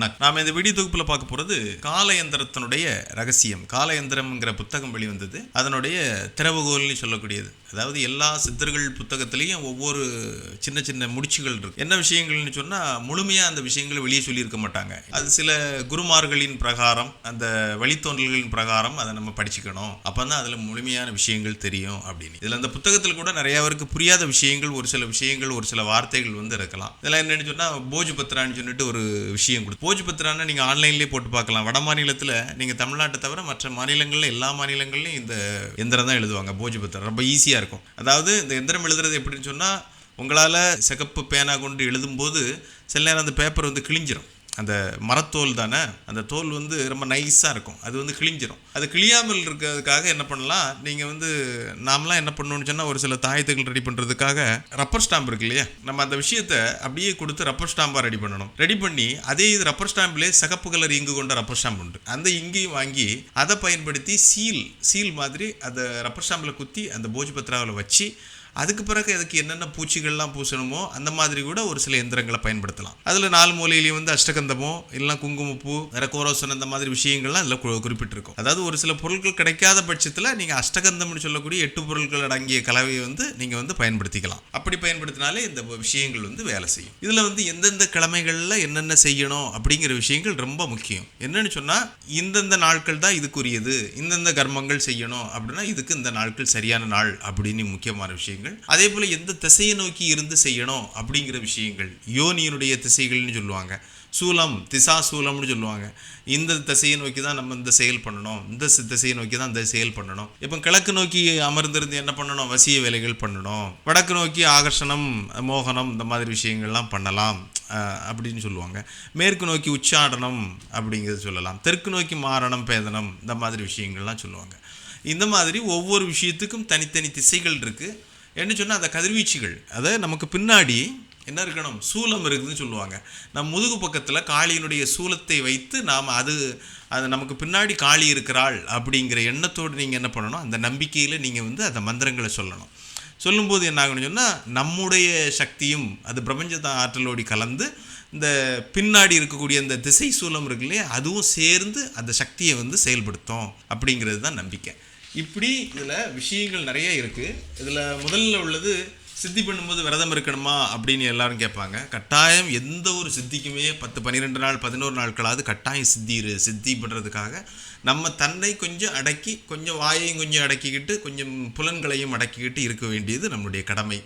வணக்கம். நாம் இந்த வீடியோ தொகுப்பில் பார்க்க போகிறது காலயந்திரத்தினுடைய ரகசியம். காலயந்திரம்ங்கிற புத்தகம் வெளிவந்தது. அதனுடைய திறவுகோல்னு சொல்லக்கூடியது. அதாவது எல்லா சித்தர்கள் புத்தகத்திலையும் ஒவ்வொரு சின்ன சின்ன முடிச்சுகள் இருக்கு. என்ன விஷயங்கள்னு சொன்னா முழுமையா அந்த விஷயங்களை வெளியே சொல்லியிருக்க மாட்டாங்க. அது சில குருமார்களின் பிரகாரம் அந்த வழித்தோன்றல்களின் பிரகாரம் அதை நம்ம படிச்சுக்கணும். அப்பதான் அதுல முழுமையான விஷயங்கள் தெரியும் அப்படின்னு. இதுல அந்த புத்தகத்தில் கூட நிறைய பேருக்கு புரியாத விஷயங்கள் ஒரு சில விஷயங்கள் ஒரு சில வார்த்தைகள் வந்து இருக்கலாம். இதெல்லாம் என்னன்னு சொன்னா போஜ் பத்ரான்னு சொல்லிட்டு ஒரு விஷயம் கொடுத்து போஜ் பத்ரான்னு நீங்க ஆன்லைன்லயே போட்டு பார்க்கலாம். வட மாநிலத்துல நீங்க தமிழ்நாட்டை தவிர மற்ற மாநிலங்கள்ல எல்லா மாநிலங்கள்லயும் இந்த எந்திரம் தான் எழுதுவாங்க போஜ் பத்ரா ரொம்ப ஈஸியாக இருக்கும். அதாவது இந்த எந்திரம் எழுதுறது எப்படின்னு சொன்னா உங்களால சிகப்பு பேனா கொண்டு எழுதும்போது சில நேரம் அந்த பேப்பர் வந்து கிழிஞ்சிரும். அந்த மரத்தோல் தானே? அந்த தோல் வந்து ரொம்ப நைஸாக இருக்கும். அது வந்து கிழிஞ்சிரும். அது கிழியாமல் இருக்கிறதுக்காக என்ன பண்ணலாம்? நீங்கள் வந்து நாமலாம் என்ன பண்ணணும்னு சொன்னால் ஒரு சில தாயத்துகள் ரெடி பண்ணுறதுக்காக ரப்பர் ஸ்டாம்ப் இருக்கு இல்லையா? நம்ம அந்த விஷயத்தை அப்படியே கொடுத்து ரப்பர் ஸ்டாம்பாக ரெடி பண்ணணும். ரெடி பண்ணி அதே இது ரப்பர் ஸ்டாம்ப்லேயே சகப்பு கலர் இங்கு கொண்ட ரப்பர் ஸ்டாம்ப் உண்டு. அந்த இங்கையும் வாங்கி அதை பயன்படுத்தி சீல் சீல் மாதிரி அந்த ரப்பர் ஸ்டாம்பில் குத்தி அந்த போஜ் பத்ராவில் வச்சு அதுக்கு பிறகு அதுக்கு என்னென்ன பூச்சிகள்லாம் பூசணுமோ அந்த மாதிரி கூட ஒரு சில எந்திரங்களை பயன்படுத்தலாம். அதில் நாலு மூலையிலையும் வந்து அஷ்டகந்தமோ இல்லைனா குங்குமப்பூ வேற கோரோசன் அந்த மாதிரி விஷயங்கள்லாம் அதில் குறிப்பிட்டிருக்கும். அதாவது ஒரு சில பொருட்கள் கிடைக்காத பட்சத்தில் நீங்கள் அஷ்டகந்தம்னு சொல்லக்கூடிய எட்டு பொருட்கள் அடங்கிய கலவையை வந்து நீங்கள் வந்து பயன்படுத்திக்கலாம். அப்படி பயன்படுத்தினாலே இந்த விஷயங்கள் வந்து வேலை செய்யும். இதில் வந்து எந்தெந்த கிழமைகளில் என்னென்ன செய்யணும் அப்படிங்கிற விஷயங்கள் ரொம்ப முக்கியம். என்னன்னு சொன்னால் இந்தந்த நாட்கள் தான் இதுக்குரியது இந்தந்த கர்மங்கள் செய்யணும் அப்படின்னா இதுக்கு இந்த நாட்கள் சரியான நாள் அப்படின்னு முக்கியமான விஷயங்கள் அதே போல் எந்த திசையை நோக்கி இருந்து செய்யணும் அப்படிங்கிற விஷயங்கள் யோனியினுடைய திசைகள்னு சொல்லுவாங்க. சூலம் திசா சூலம்னு சொல்லுவாங்க. இந்த திசையை நோக்கி தான் நம்ம இந்த செயல் பண்ணணும். இந்த திசையை நோக்கி தான் இந்த செயல் பண்ணணும். இப்போ கிழக்கு நோக்கி அமர்ந்திருந்து என்ன பண்ணணும்? வசிய வேலைகள் பண்ணணும். வடக்கு நோக்கி ஆகர்ஷணம் மோகனம் இந்த மாதிரி விஷயங்கள்லாம் பண்ணலாம். அப்படின்னு சொல்லுவாங்க. மேற்கு நோக்கி உச்சாடனம் அப்படிங்கிறது சொல்லலாம். தெற்கு நோக்கி மாரணம் பேதனம் இந்த மாதிரி விஷயங்கள்லாம் சொல்லுவாங்க. இந்த மாதிரி ஒவ்வொரு விஷயத்துக்கும் தனித்தனி திசைகள் இருக்குது என்ன சொன்னால் அந்த கதிர்வீச்சுகள். அதை நமக்கு பின்னாடி என்ன இருக்கணும்? சூலம் இருக்குதுன்னு சொல்லுவாங்க. நம் முதுகு பக்கத்தில் காளியினுடைய சூலத்தை வைத்து நாம் அது அது நமக்கு பின்னாடி காளி இருக்கிறாள் அப்படிங்கிற எண்ணத்தோடு நீங்கள் என்ன பண்ணணும்? அந்த நம்பிக்கையில் நீங்கள் வந்து அந்த மந்திரங்களை சொல்லணும். சொல்லும்போது என்ன ஆகணும்னு சொன்னால் நம்முடைய சக்தியும் அது பிரபஞ்ச ஆற்றலோடி கலந்து இந்த பின்னாடி இருக்கக்கூடிய அந்த திசை சூலம் இருக்கு இல்லையா அதுவும் சேர்ந்து அந்த சக்தியை வந்து செயல்படுத்தும் அப்படிங்கிறது தான் நம்பிக்கை. இப்படி இதில் விஷயங்கள் நிறைய இருக்குது இதில் முதல்ல உள்ளது சித்தி பண்ணும்போது விரதம் இருக்கணுமா அப்படின்னு எல்லாரும் கேட்பாங்க. கட்டாயம் எந்த ஒரு சித்திக்குமே பத்து பன்னிரெண்டு நாள் பதினோரு நாட்களாவது கட்டாயம் சித்தி இரு சித்தி பண்ணுறதுக்காக நம்ம தன்னை கொஞ்சம் அடக்கி கொஞ்சம் வாயையும் கொஞ்சம் அடக்கிக்கிட்டு கொஞ்சம் புலன்களையும் அடக்கிக்கிட்டு இருக்க வேண்டியது நம்மளுடைய கடமை.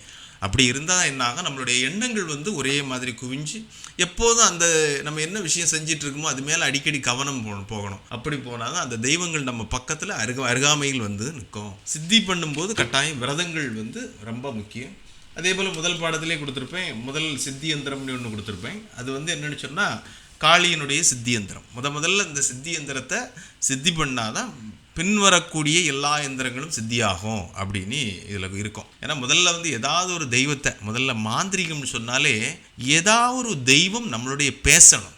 அப்படி இருந்தால் தான் என்னாக நம்மளுடைய எண்ணங்கள் வந்து ஒரே மாதிரி குவிஞ்சு எப்போதும் அந்த நம்ம என்ன விஷயம் செஞ்சிட்டு இருக்கோமோ அது மேலே அடிக்கடி கவனம் போகணும். அப்படி போனால் தான் அந்த தெய்வங்கள் நம்ம பக்கத்தில் அருக அருகாமையில் வந்து நிற்கும். சித்தி பண்ணும்போது கட்டாயம் விரதங்கள் வந்து ரொம்ப முக்கியம். அதே போல் முதல் பாடத்திலே கொடுத்துருப்பேன் முதல் சித்தி யந்திரம்னு ஒன்று கொடுத்துருப்பேன். அது வந்து என்னென்னு சொன்னால் காளியினுடைய சித்தியந்திரம். முத முதல்ல இந்த சித்தியந்திரத்தை சித்தி பண்ணாதான் பின்வரக்கூடிய எல்லா எந்திரங்களும் சித்தியாகும் அப்படின்னு இதில் இருக்கும். ஏன்னா முதல்ல வந்து ஏதாவது ஒரு தெய்வத்தை முதல்ல மாந்திரிகம்னு சொன்னாலே ஏதாவது ஒரு தெய்வம் நம்மளுடைய பேசணும்.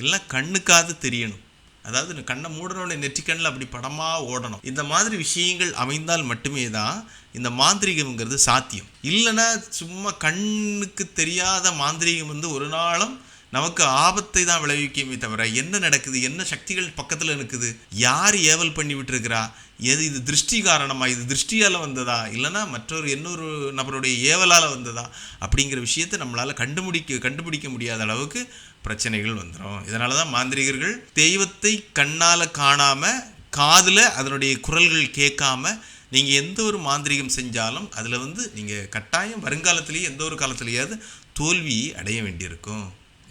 இல்லை கண்ணுக்காவது தெரியணும். அதாவது கண்ணை மூடனோட நெற்றிக்கண்ணில் அப்படி படமாக ஓடணும். இந்த மாதிரி விஷயங்கள் அமைந்தால் மட்டுமே தான் இந்த மாந்திரிகம்ங்கிறது சாத்தியம். இல்லைன்னா சும்மா கண்ணுக்கு தெரியாத மாந்திரிகம் வந்து ஒரு நாளும் நமக்கு ஆபத்தை தான் விளைவிக்குமே தவிர என்ன நடக்குது என்ன சக்திகள் பக்கத்தில் இருக்குது யார் ஏவல் பண்ணி விட்டுருக்கிறா எது இது திருஷ்டி காரணமாக இது திருஷ்டியால் வந்ததா இல்லைன்னா மற்றொரு இன்னொரு நபருடைய ஏவலால் வந்ததா அப்படிங்கிற விஷயத்தை நம்மளால் கண்டுபிடிக்க கண்டுபிடிக்க முடியாத அளவுக்கு பிரச்சனைகள் வந்துடும் இதனால தான் மாந்திரிகர்கள் தெய்வத்தை கண்ணால் காணாமல் காதில் அதனுடைய குரல்கள் கேட்காம நீங்கள் எந்த ஒரு மாந்திரிகம் செஞ்சாலும் அதில் வந்து நீங்கள் கட்டாயம் வருங்காலத்திலேயே எந்த ஒரு காலத்திலேயாவது தோல்வி அடைய வேண்டியிருக்கும்.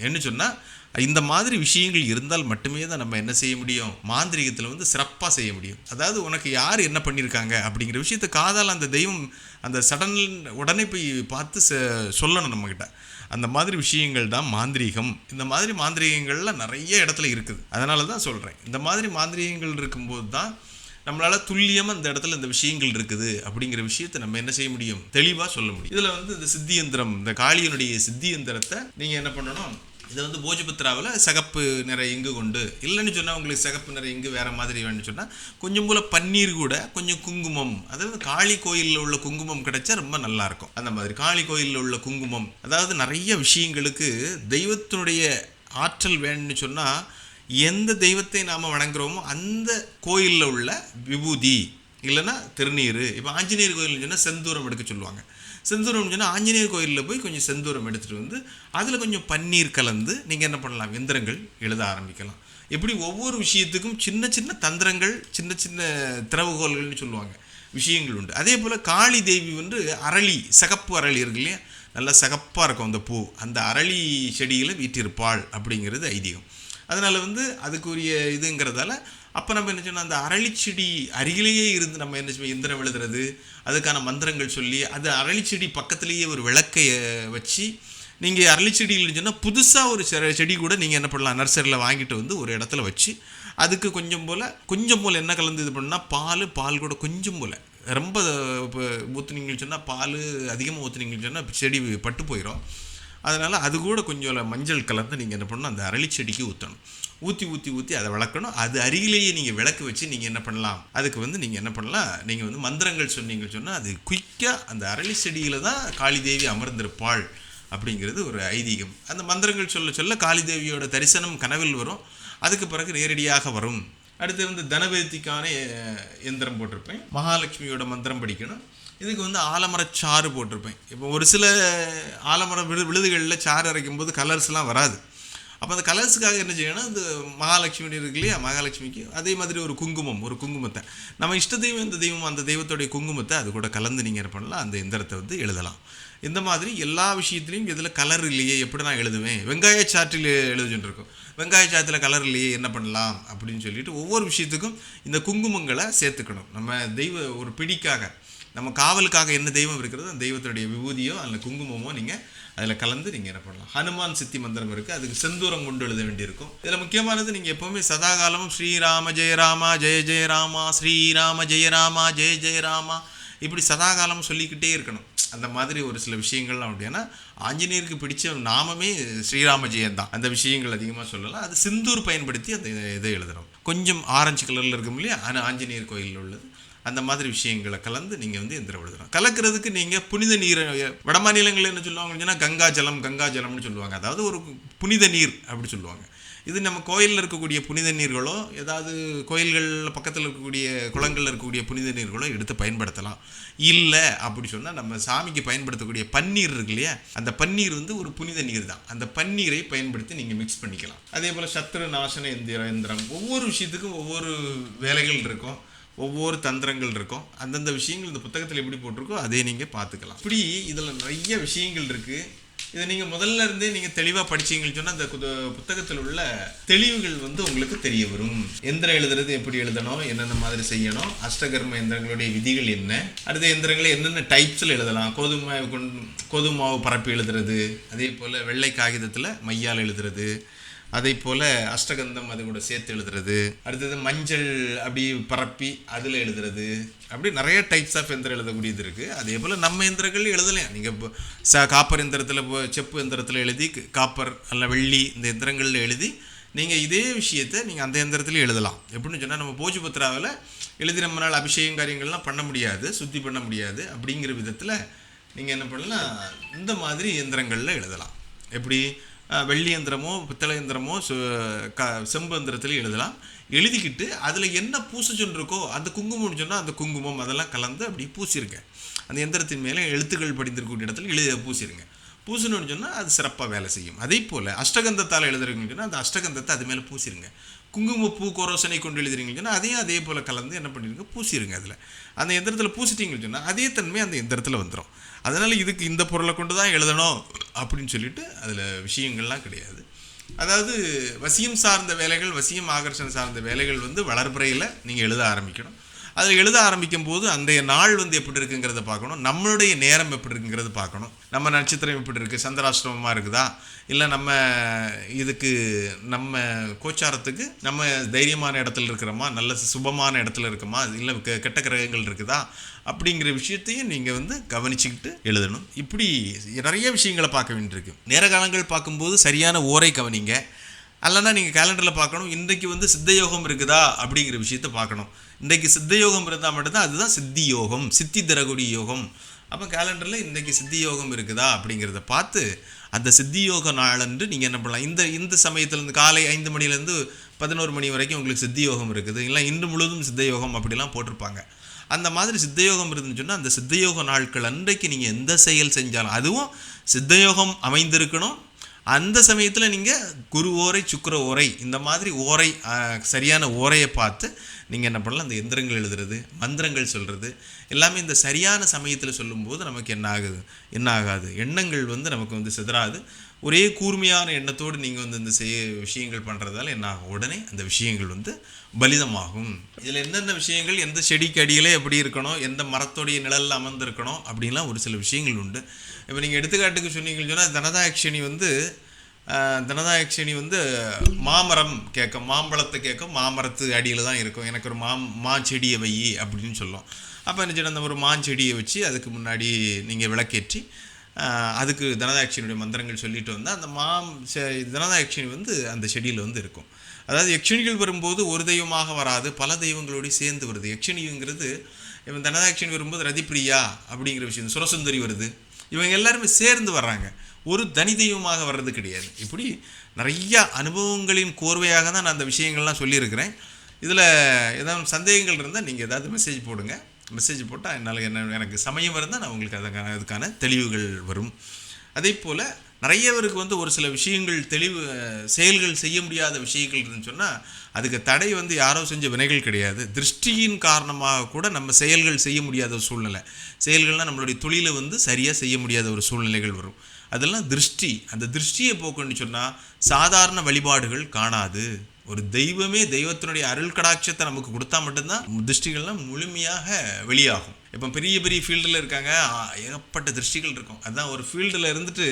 என்ன சொன்னால் இந்த மாதிரி விஷயங்கள் இருந்தால் மட்டுமே தான் நம்ம என்ன செய்ய முடியும்? மாந்திரிகத்தில் வந்து சிறப்பாக செய்ய முடியும். அதாவது உனக்கு யார் என்ன பண்ணியிருக்காங்க அப்படிங்கிற விஷயத்தை காதால் அந்த தெய்வம் அந்த சடன் உடனே போய் பார்த்து சொல்லணும் நம்மக்கிட்ட அந்த மாதிரி விஷயங்கள் தான் மாந்திரீகம். இந்த மாதிரி மாந்திரீகங்கள்லாம் நிறைய இடத்துல இருக்குது. அதனால தான் சொல்கிறேன் இந்த மாதிரி மாந்திரீகங்கள் இருக்கும்போது தான் நம்மளால் துல்லியமாக இந்த இடத்துல இந்த விஷயங்கள் இருக்குது அப்படிங்கிற விஷயத்தை நம்ம என்ன செய்ய முடியும்? தெளிவாக சொல்ல முடியும். இதில் வந்து இந்த சித்தியந்திரம் இந்த காளியனுடைய சித்தியந்திரத்தை நீங்கள் என்ன பண்ணணும்? இதை வந்து போஜபத்ராவில் சிகப்பு நிறை இங்கு கொண்டு இல்லைன்னு சொன்னால் உங்களுக்கு சிகப்பு நிறை இங்கு வேறு மாதிரி வேணும்னு சொன்னால் கொஞ்சம் போல் பன்னீர் கூட கொஞ்சம் குங்குமம் அதாவது காளி கோயிலில் உள்ள குங்குமம் கிடைச்சா ரொம்ப நல்லா இருக்கும். அந்த மாதிரி காளி கோயிலில் உள்ள குங்குமம் அதாவது நிறைய விஷயங்களுக்கு தெய்வத்தினுடைய ஆற்றல் வேணும்னு சொன்னால் எந்த தெய்வத்தை நாம் வணங்குறோமோ அந்த கோயிலில் உள்ள விபூதி இல்லைன்னா திருநீர். இப்போ ஆஞ்சநேயர் கோயில்னு சொன்னால் செந்தூரம் எடுக்க சொல்லுவாங்க. செந்தூரம் சொன்னால் ஆஞ்சநேயர் கோயிலில் போய் கொஞ்சம் செந்தூரம் எடுத்துகிட்டு வந்து அதில் கொஞ்சம் பன்னீர் கலந்து நீங்கள் என்ன பண்ணலாம்? எந்திரங்கள் எழுத ஆரம்பிக்கலாம். எப்படி ஒவ்வொரு விஷயத்துக்கும் சின்ன சின்ன தந்திரங்கள் சின்ன சின்ன திறவுகோள்கள்னு சொல்லுவாங்க. விஷயங்கள் உண்டு. அதே போல் காளி தேவி வந்து அரளி சகப்பு அரளி இருக்கு இல்லையா? நல்லா சகப்பாக இருக்கும் அந்த பூ. அந்த அரளி செடியில் வீட்டிருப்பாள் அப்படிங்கிறது ஐதீகம். அதனால் வந்து அதுக்குரிய இதுங்கிறதால அப்போ நம்ம என்ன சொன்னால் அந்த அரளிச்செடி அருகிலேயே இருந்து நம்ம என்ன செய்வோம் எந்திரம் எழுதுறது அதுக்கான மந்திரங்கள் சொல்லி அது அரளிச்செடி பக்கத்துலேயே ஒரு விளக்கை வச்சு நீங்கள் அரளிச்செடிகள் சொன்னால் புதுசாக ஒரு செ- செடி கூட நீங்கள் என்ன பண்ணலாம் நர்சரியில் வாங்கிட்டு வந்து ஒரு இடத்துல வச்சு அதுக்கு கொஞ்சம் போல் கொஞ்சம் போல் என்ன கலந்து இது பண்ணால் பால் பால் கூட கொஞ்சம் போல். ரொம்ப இப்போ ஊற்றுனீங்கன்னு சொன்னால் பால் அதிகமாக ஊற்றுனீங்கன்னு சொன்னால் செடி பட்டு போயிடும் அதனால் அது கூட கொஞ்சம் மஞ்சள் கலந்து நீங்கள் என்ன பண்ணணும் அந்த அரளி செடிக்கு ஊற்றணும் ஊற்றி ஊற்றி ஊற்றி அதை வளர்க்கணும். அது அருகிலேயே நீங்கள் விளக்கு வச்சு நீங்கள் என்ன பண்ணலாம்? அதுக்கு வந்து நீங்கள் என்ன பண்ணலாம்? நீங்கள் வந்து மந்திரங்கள் சொன்னீங்கன்னு சொன்னால் அது குயிக்காக அந்த அரளி செடியில் தான் காளிதேவி அமர்ந்திருப்பாள் அப்படிங்கிறது ஒரு ஐதீகம். அந்த மந்திரங்கள் சொல்ல சொல்ல காளிதேவியோட தரிசனம் கனவில் வரும். அதுக்கு பிறகு நேரடியாக வரும். அடுத்து வந்து தனபேத்திக்கான எந்திரம் போட்டிருப்பேன். மகாலட்சுமியோட மந்திரம் படிக்கணும். இதுக்கு வந்து ஆலமர சாறு போட்டிருப்பேன். இப்போ ஒரு சில ஆலமர விழு விழுதுகளில் சாறு அரைக்கும் போது கலர்ஸ்லாம் வராது. அப்போ அந்த கலர்ஸுக்காக என்ன செய்யணும் இந்த மகாலட்சுமி இருக்கு இல்லையா மகாலட்சுமிக்கு அதே மாதிரி ஒரு குங்குமம் ஒரு குங்குமத்தை. நம்ம இஷ்ட தெய்வம் இந்த தெய்வம் அந்த தெய்வத்துடைய குங்குமத்தை அது கூட கலந்து நீங்கள் பண்ணலாம் அந்த எந்திரத்தை வந்து எழுதலாம். இந்த மாதிரி எல்லா விஷயத்துலையும் இதில் கலர் இல்லையே எப்படி நான் எழுதுவேன்? வெங்காய சாற்றில் எழுதுச்சுட்டு இருக்கோம் வெங்காய சாத்தில் கலர் இல்லையே என்ன பண்ணலாம்? அப்படின்னு சொல்லிட்டு ஒவ்வொரு விஷயத்துக்கும் இந்த குங்குமங்களை சேர்த்துக்கணும். நம்ம தெய்வ ஒரு பிடிக்காக. நம்ம காவலுக்காக என்ன தெய்வம் இருக்கிறதோ அந்த தெய்வத்துடைய விபூதியோ அல்ல குங்குமமோ நீங்கள் அதில் கலந்து நீங்கள் என்ன பண்ணலாம். ஹனுமான் சித்தி மந்திரம் இருக்குது அதுக்கு செந்தூரம் கொண்டு எழுத வேண்டியிருக்கும். இதில் முக்கியமானது நீங்கள் எப்போவுமே சதாகாலமும் ஸ்ரீராம ஜெயராமா ஜெய ஜெயராமா ஸ்ரீராம ஜெயராமா ஜெய ஜெயராமா இப்படி சதாகாலம் சொல்லிக்கிட்டே இருக்கணும். அந்த மாதிரி ஒரு சில விஷயங்கள்லாம் அப்படின்னா ஆஞ்சநேயருக்கு பிடிச்ச நாமமே ஸ்ரீராம தான். அந்த விஷயங்கள் அதிகமாக சொல்லலாம். அது சிந்தூர் பயன்படுத்தி அந்த இதை எழுதுறோம் கொஞ்சம் ஆரஞ்சு கலரில் இருக்கும் இல்லையா? ஆஞ்சநேயர் கோயிலில் உள்ளது. அந்த மாதிரி விஷயங்களை கலந்து நீங்கள் வந்து எந்திரம் எழுதலாம் கலக்கிறதுக்கு நீங்கள் புனித நீரை வட மாநிலங்களில் என்ன சொல்லுவாங்கன்னு சொன்னால் கங்கா ஜலம் கங்கா ஜலம்னு சொல்லுவாங்க. அதாவது ஒரு புனித நீர் அப்படி சொல்லுவாங்க. இது நம்ம கோயிலில் இருக்கக்கூடிய புனித நீர்களோ ஏதாவது கோயில்கள் பக்கத்தில் இருக்கக்கூடிய குளங்களில் இருக்கக்கூடிய புனித நீர்களோ எடுத்து பயன்படுத்தலாம். இல்லை அப்படி சொன்னால் நம்ம சாமிக்கு பயன்படுத்தக்கூடிய பன்னீர் இருக்கு இல்லையா? அந்த பன்னீர் வந்து ஒரு புனித நீர் தான் அந்த பன்னீரை பயன்படுத்தி நீங்கள் மிக்ஸ் பண்ணிக்கலாம். அதே போல் சத்ரு நாசன எந்திர எந்திரம். ஒவ்வொரு விஷயத்துக்கும் ஒவ்வொரு வேலைகள் இருக்கும். ஒவ்வொரு தந்திரங்கள் இருக்கும். அந்தந்த விஷயங்கள் இந்த புத்தகத்தில் எப்படி போட்டிருக்கோ அதே நீங்கள் பார்த்துக்கலாம். இப்படி இதில் நிறைய விஷயங்கள் இருக்குது இதை நீங்கள் முதல்ல இருந்தே நீங்கள் தெளிவாக படிச்சீங்கன்னு சொன்னால் அந்த புத்தகத்தில் உள்ள தெளிவுகள் வந்து உங்களுக்கு தெரிய வரும். எந்திரம் எழுதுறது எப்படி எழுதணும் என்னென்ன மாதிரி செய்யணும் அஷ்டகர்ம எந்திரங்களுடைய விதிகள் என்ன அடுத்த எந்திரங்களை என்னென்ன டைப்ஸில் எழுதலாம் கோதுமை கொண்டு கோதுமாவை மாவு பரப்பி எழுதுறது அதே போல் வெள்ளை காகிதத்தில் மையால் எழுதுறது அதை போல் அஷ்டகந்தம் அது கூட சேர்த்து எழுதுறது. அடுத்தது மஞ்சள் அப்படி பரப்பி அதில் எழுதுறது. அப்படி நிறைய டைப்ஸ் ஆஃப் எந்திரம் எழுதக்கூடியது இருக்குது அதே போல் நம்ம எந்திரங்கள் எழுதலையா? நீங்கள் இப்போ ச காப்பர் எந்திரத்தில் செப்பு எந்திரத்தில் எழுதி காப்பர் அல்ல வெள்ளி இந்த எந்திரங்களில் எழுதி நீங்கள் இதே விஷயத்தை நீங்கள் அந்த எந்திரத்துலையும் எழுதலாம். எப்படின்னு சொன்னால் நம்ம போஜு பத்ராவில் எழுதி நம்ம நாள் அபிஷேகம் காரியங்கள்லாம் பண்ண முடியாது சுத்தி பண்ண முடியாது. அப்படிங்கிற விதத்தில் நீங்கள் என்ன பண்ணலாம்? இந்த மாதிரி எந்திரங்களில் எழுதலாம். எப்படி? வெள்ளியந்திரமோ வெள்ளி எந்திரமோ பித்தளை க செம்பந்திரத்துலையும் எழுதலாம். எழுதிக்கிட்டு அதில் என்ன பூச சொல்லிருக்கோ அந்த குங்குமம்னு சொன்னால் அந்த குங்குமம் அதெல்லாம் கலந்து அப்படி பூசிருங்க. அந்த எந்திரத்தின் மேலே எழுத்துக்கள் படிந்திருக்கக்கூடிய இடத்துல எழுத பூசிருங்க. பூசணும்னு சொன்னால் அது சிறப்பாக வேலை செய்யும். அதே போல் அஷ்டகந்தத்தால் எழுதுறீங்கன்னு சொன்னால் அந்த அஷ்டகந்தத்தை அது மேலே பூசிருங்க. குங்குமப்பூ கோரோசனை கொண்டு எழுதுறீங்கன்னு சொன்னால் அதையும் அதே போல் கலந்து என்ன பண்ணிடுங்க? பூசிடுங்க அதில். அந்த எந்திரத்தில் பூசிட்டீங்கன்னு சொன்னால் அதே தன்மை அந்த எந்திரத்தில் வந்துடும் அதனால் இதுக்கு இந்த பொருளை கொண்டு தான் எழுதணும் அப்படின்னு சொல்லிட்டு அதில் விஷயங்கள்லாம் கிடையாது. அதாவது வசியம் சார்ந்த வேலைகள் வசியம் ஆகர்ஷணம் சார்ந்த வேலைகள் வந்து வளர்ப்புறையில் நீங்கள் எழுத ஆரம்பிக்கணும். அதில் எழுத ஆரம்பிக்கும் போது அன்றைய நாள் வந்து எப்படி இருக்குங்கிறத பார்க்கணும். நம்மளுடைய நேரம் எப்படி இருக்குங்கிறத பார்க்கணும். நம்ம நட்சத்திரம் எப்படி இருக்குது சந்திராஷ்டமமாக இருக்குதா? இல்லை நம்ம இதுக்கு நம்ம கோச்சாரத்துக்கு நம்ம தைரியமான இடத்துல இருக்கிறோமா? நல்ல சுபமான இடத்துல இருக்கோமா? இல்லை கெட்ட கிரகங்கள் இருக்குதா? அப்படிங்கிற விஷயத்தையும் நீங்கள் வந்து கவனிச்சுக்கிட்டு எழுதணும். இப்படி நிறைய விஷயங்களை பார்க்க வேண்டியிருக்கு. நேர காலங்கள் பார்க்கும்போது சரியான ஓரை கவனிங்க. அல்லைன்னா நீங்கள் கேலண்டரில் பார்க்கணும். இன்றைக்கு வந்து சித்த யோகம் இருக்குதா? அப்படிங்கிற விஷயத்த பார்க்கணும். இன்றைக்கு சித்த யோகம் இருந்தால் மட்டும்தான் அதுதான் சித்தி யோகம் சித்தி தரகுடி யோகம். அப்போ கேலண்டரில் இன்றைக்கி சித்தி யோகம் இருக்குதா அப்படிங்கிறத பார்த்து அந்த சித்தியோக நாளன்று நீங்கள் என்ன பண்ணலாம்? இந்த இந்த சமயத்துலேருந்து காலை ஐந்து மணிலேருந்து பதினோரு மணி வரைக்கும் உங்களுக்கு சித்தி யோகம் இருக்குது. இல்லை இன்று முழுவதும் சித்தயோகம் அப்படிலாம் போட்டிருப்பாங்க. அந்த மாதிரி சித்தயோகம் இருந்துன்னு சொன்னால் அந்த சித்தயோக நாட்கள் அன்றைக்கு நீங்கள் எந்த செயல் செஞ்சாலும் அதுவும் சித்தயோகம் அமைந்திருக்கணும். அந்த சமயத்தில் நீங்கள் குரு ஓரை சுக்கர ஓரை இந்த மாதிரி ஓரை சரியான ஓரையை பார்த்து நீங்கள் என்ன பண்ணலாம்? அந்த எந்திரங்கள் எழுதுறது மந்திரங்கள் சொல்கிறது எல்லாமே இந்த சரியான சமயத்தில் சொல்லும்போது நமக்கு என்ன ஆகுது? என்ன ஆகாது? எண்ணங்கள் வந்து நமக்கு வந்து சிதறாது. ஒரே கூர்மையான எண்ணத்தோடு நீங்கள் வந்து இந்த செய்ய விஷயங்கள் பண்ணுறதால என்ன ஆகும்? உடனே அந்த விஷயங்கள் வந்து பலிதமாகும். இதில் எந்தெந்த விஷயங்கள்? எந்த செடிக்கு அடியிலே எப்படி இருக்கணும்? எந்த மரத்தோடைய நிழலில் அமர்ந்திருக்கணும்? அப்படின்லாம் ஒரு சில விஷயங்கள் உண்டு. இப்போ நீங்கள் எடுத்துக்காட்டுக்கு சொன்னீங்கன்னு சொன்னால் தனதாயக்ஷினி வந்து தனதாயக்ஷினி வந்து மாமரம் கேட்கும் மாம்பழத்தை கேட்கும் மாமரத்து அடியில் தான் இருக்கும். எனக்கு ஒரு மாம் மா செடியை வை அப்படின்னு சொல்லும். அப்போ என்ன செய்யணும்? அந்த ஒரு மாஞ்செடியை வச்சு அதுக்கு முன்னாடி நீங்கள் விளக்கேற்றி அதுக்கு தனதாயக்ஷினியுடைய மந்திரங்கள் சொல்லிட்டு வந்தால் அந்த மாம் செ- தனதாயக்ஷினி வந்து அந்த செடியில் வந்து இருக்கும். அதாவது யக்ஷினிகள் வரும்போது ஒரு தெய்வமாக வராது பல தெய்வங்களோடு சேர்ந்து வருது. யக்ஷினிங்கிறது இவன் தனதாயக்ஷினி வரும்போது ரதிப்பிரியா அப்படிங்கிற விஷயம் சுரசுந்தரி வருது. இவங்க எல்லாருமே சேர்ந்து வர்றாங்க. ஒரு தனி தெய்வமாக வர்றது கிடையாது. இப்படி நிறையா அனுபவங்களின் கோர்வையாக தான் நான் அந்த விஷயங்கள்லாம் சொல்லியிருக்கிறேன். இதில் ஏதாவது சந்தேகங்கள் இருந்தால் நீங்கள் ஏதாவது மெசேஜ் போடுங்க. மெசேஜ் போட்டால் என்னால் என்ன எனக்கு சமயம் இருந்தால் நான் உங்களுக்கு அதுக்கான அதுக்கான தெளிவுகள் வரும். அதே போல் நிறையவருக்கு வந்து ஒரு சில விஷயங்கள் தெளிவு செயல்கள் செய்ய முடியாத விஷயங்கள் இருந்துன்னு சொன்னால் அதுக்கு தடை வந்து யாரோ செஞ்ச வினைகள் கிடையாது. திருஷ்டியின் காரணமாக கூட நம்ம செயல்கள் செய்ய முடியாத ஒரு சூழ்நிலை. செயல்கள்னால் நம்மளுடைய தொழிலை வந்து சரியாக செய்ய முடியாத ஒரு சூழ்நிலைகள் வரும். அதெல்லாம் திருஷ்டி. அந்த திருஷ்டியை போக்குன்னு சொன்னால் சாதாரண வழிபாடுகள் காணாது. ஒரு தெய்வமே தெய்வத்தினுடைய அருள் கடாட்சத்தை நமக்கு கொடுத்தா மட்டும்தான் திருஷ்டிகள்லாம் முழுமையாக வெளியாகும். இப்போ பெரிய பெரிய ஃபீல்டில் இருக்காங்க. ஏகப்பட்ட திருஷ்டிகள் இருக்கும். அதுதான் ஒரு ஃபீல்டில் இருந்துட்டு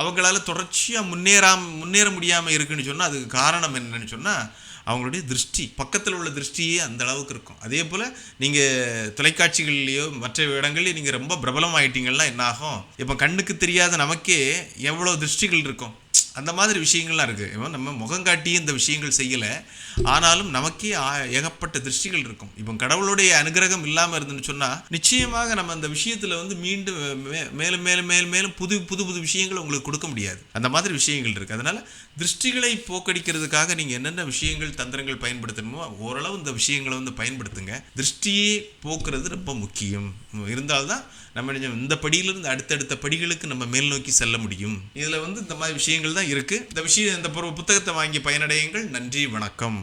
அவங்களால தொடர்ச்சியாக முன்னேறாம முன்னேற முடியாமல் இருக்குன்னு சொன்னால் அதுக்கு காரணம் என்னன்னு சொன்னால் அவங்களுடைய திருஷ்டி பக்கத்தில் உள்ள திருஷ்டியே அந்த அளவுக்கு இருக்கும். அதே போல் நீங்கள் தொலைக்காட்சிகள்லேயோ மற்ற இடங்கள்லேயும் நீங்கள் ரொம்ப பிரபலமாயிட்டீங்கன்னா என்ன ஆகும்? இப்போ கண்ணுக்கு தெரியாத நமக்கே எவ்வளோ திருஷ்டிகள் இருக்கும். அந்த மாதிரி விஷயங்கள்லாம் இருக்குது இப்போ நம்ம முகம் இந்த விஷயங்கள் செய்யலை. ஆனாலும் நமக்கே ஏகப்பட்ட திருஷ்டிகள் இருக்கும். இப்போ கடவுளுடைய அனுகிரகம் இல்லாமல் இருந்துன்னு சொன்னால் நிச்சயமாக நம்ம அந்த விஷயத்தில் வந்து மீண்டும் மே- மேலும் மேலும் மேலும் மேலும் புது புது புது விஷயங்களை உங்களுக்கு கொடுக்க முடியாது. அந்த மாதிரி விஷயங்கள் இருக்குது அதனால் திருஷ்டிகளை போக்கடிக்கிறதுக்காக நீங்கள் என்னென்ன விஷயங்கள் தந்திரங்கள் பயன்படுத்தணுமோ ஓரளவு இந்த விஷயங்களை வந்து பயன்படுத்துங்க. திருஷ்டியை போக்குறது ரொம்ப முக்கியம். இருந்தால்தான் நம்ம இந்த படியிலிருந்து அடுத்தடுத்த படிகளுக்கு நம்ம மேல் நோக்கி செல்ல முடியும். இதில் வந்து இந்த மாதிரி விஷயங்கள் தான் இருக்குது இந்த விஷயம் இந்த புத்தகத்தை வாங்கி பயனடையுங்கள். நன்றி வணக்கம்.